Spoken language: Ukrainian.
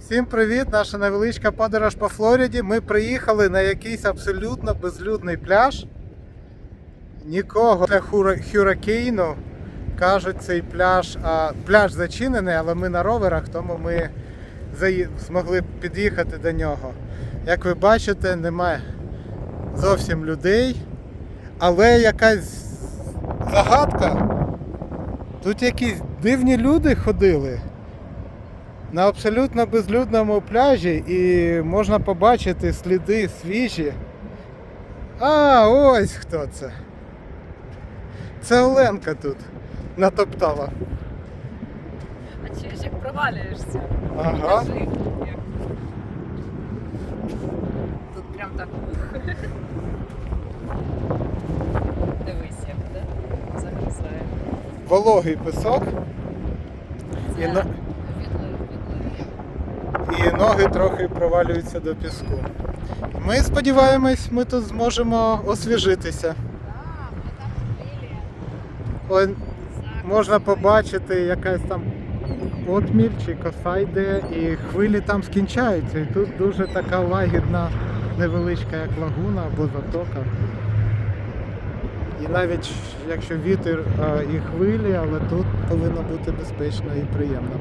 Всім привіт! Наша невеличка подорож по Флориді. Ми приїхали на якийсь абсолютно безлюдний пляж. Нікого це Хура- Хюракейну. Кажуть, цей пляж. А, пляж зачинений, але ми на роверах, тому ми заї- змогли під'їхати до нього. Як ви бачите, немає зовсім людей. Але якась загадка. Тут якісь дивні люди ходили на абсолютно безлюдному пляжі і можна побачити сліди свіжі. А, ось хто це. Це Оленка тут натоптала. А чуєш, як провалюєшся? Ага. Як. Тут прям так. Дивись, як, да? Загрузає. Вологий пісок І на- ноги трохи провалюються до піску. Ми сподіваємось, ми тут зможемо освіжитися. Ой, можна побачити якась там отміль чи коса йде, і хвилі там скінчаються. І тут дуже така лагідна, невеличка як лагуна або затока. І навіть якщо вітер е, і хвилі, але тут повинно бути безпечно і приємно.